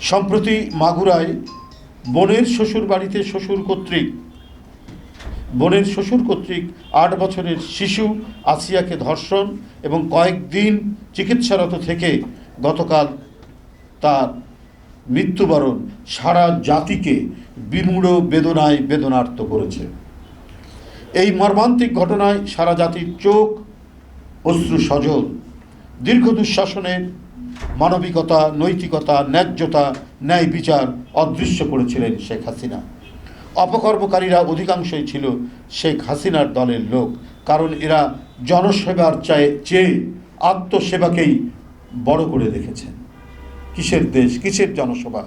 সম্প্রতি মাগুরায় বোনের শ্বশুর বাড়িতে শ্বশুর কর্তৃক, বোনের শ্বশুর কর্তৃক আট বছরের শিশু আসিয়াকে ধর্ষণ এবং কয়েকদিন চিকিৎসারত থেকে গতকাল তার মৃত্যুবরণ সারা জাতিকে বিমূঢ় বেদনায় বেদনার্ত করেছে। এই মর্মান্তিক ঘটনায় সারা জাতির চোখ অশ্রু সজল। দীর্ঘ দুঃশাসনের মানবিকতা, নৈতিকতা, ন্যায্যতা, ন্যায় বিচার অদৃশ্য করেছিলেন শেখ হাসিনা। অপকর্মকারীরা অধিকাংশই ছিল শেখ হাসিনার দলের লোক, কারণ এরা জনসেবার চায় চেয়ে আত্মসেবাকেই বড় করে দেখেছেন কিসের দেশ? কিসের জনসভা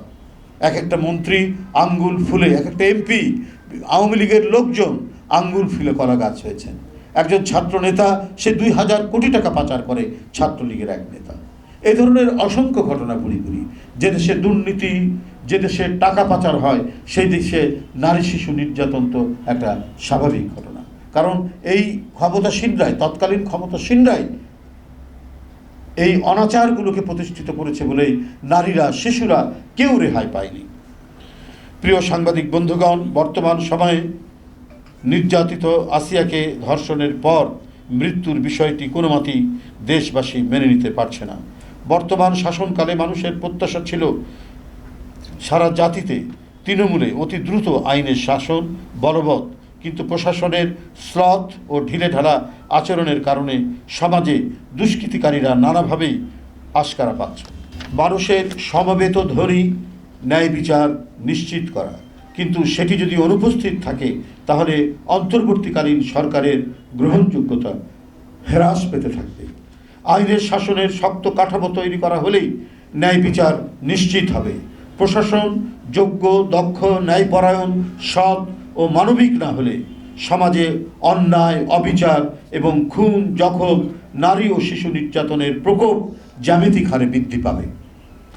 এক একটা মন্ত্রী আঙ্গুল ফুলে, এক একটা এমপি, আওয়ামী লীগের লোকজন আঙ্গুল ফুলে কলা গাছ হয়েছেন। একজন ছাত্র নেতা সে দুই হাজার কোটি টাকা পাচার করে ছাত্রলীগের এক নেতা। এই ধরনের অসংখ্য ঘটনা ঘুরি যে দেশে দুর্নীতি, যে দেশে টাকা পাচার হয়, সেই দেশে নারী শিশু নির্যাতন তো একটা স্বাভাবিক ঘটনা। কারণ এই ক্ষমতাসীনরাই, তৎকালীন ক্ষমতাসীনরাই এই অনাচারগুলোকে প্রতিষ্ঠিত করেছে বলেই নারীরা, শিশুরা কেউ রেহাই পায়নি। প্রিয় সাংবাদিক বন্ধুগণ, বর্তমান সময়ে নির্যাতিত আসিয়াকে ধর্ষণের পর মৃত্যুর বিষয়টি কোনোমতেই দেশবাসী মেনে নিতে পারছে না। বর্তমান শাসনকালে মানুষের প্রত্যাশা ছিল সারা জাতিতে তৃণমূলে অতি দ্রুত আইনের শাসন বলবৎ, কিন্তু প্রশাসনের স্লথ ও ঢিলেঢালা আচরণের কারণে সমাজে দুষ্কৃতিকারীরা নানাভাবেই আশকারা পাচ্ছে। মানুষের সমবেত ধরি ন্যায় বিচার নিশ্চিত করা। কিন্তু সেটি যদি অনুপস্থিত থাকে, তাহলে অন্তর্বর্তীকালীন সরকারের গ্রহণযোগ্যতা হ্রাস পেতে থাকবে। আইনের শাসনের শক্ত কাঠামো তৈরি করা হলেই ন্যায় বিচার নিশ্চিত হবে। প্রশাসন যোগ্য, দক্ষ, ন্যায়পরায়ণ, সৎ ও মানবিক না হলে সমাজে অন্যায়, অবিচার এবং খুন, জখম, নারী ও শিশু নির্যাতনের প্রকোপ জ্যামিতিক হারে বৃদ্ধি পাবে।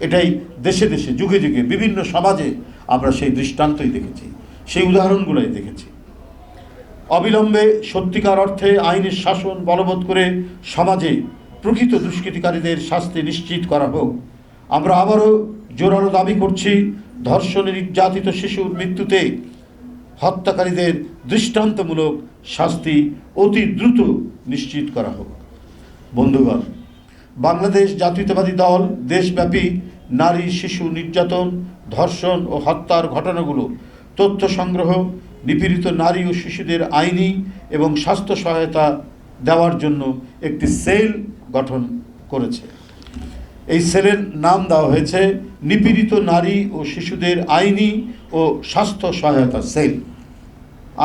এটাই দেশে দেশে, যুগে যুগে বিভিন্ন সমাজে আমরা সেই দৃষ্টান্তই দেখেছি, সেই উদাহরণগুলোই দেখেছি। অবিলম্বে সত্যিকার অর্থে আইনের শাসন বলবৎ করে সমাজে প্রকৃত দুষ্কৃতিকারীদের শাস্তি নিশ্চিত করা হোক। আমরা আবারও জোরালো দাবি করছি, ধর্ষণে নির্যাতিত শিশুর মৃত্যুতে হত্যাকারীদের দৃষ্টান্তমূলক শাস্তি অতি দ্রুত নিশ্চিত করা হোক। বন্ধুগণ, বাংলাদেশ জাতীয়তাবাদী দল, দেশব্যাপী নারী, শিশু নির্যাতন, ধর্ষণ ও হত্যার ঘটনাগুলো, তথ্য সংগ্রহ, নিপীড়িত নারী ও শিশুদের আইনি এবং স্বাস্থ্য সহায়তা দেওয়ার জন্য একটি সেল গঠন করেছে। এই সেলের নাম দেওয়া হয়েছে নিপীড়িত নারী ও শিশুদের আইনি ও স্বাস্থ্য সহায়তা সেল।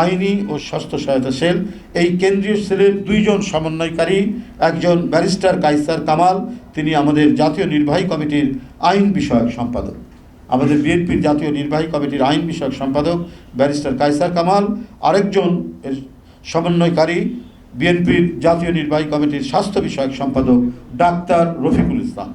আইনি ও স্বাস্থ্য সহায়তা সেল, এই কেন্দ্রীয় সেলের দুইজন সমন্বয়কারী, একজন ব্যারিস্টার কাইসার কামাল, তিনি আমাদের জাতীয় নির্বাহী কমিটির আইন বিষয়ক সম্পাদক। আমাদের বিএনপির জাতীয় নির্বাহী কমিটির আইন বিষয়ক সম্পাদক ব্যারিস্টার কাইসার কামাল, আরেকজন সমন্বয়কারী বিএনপির জাতীয় নির্বাহী কমিটির স্বাস্থ্য বিষয়ক সম্পাদক ডাক্তার রফিকুল ইসলাম।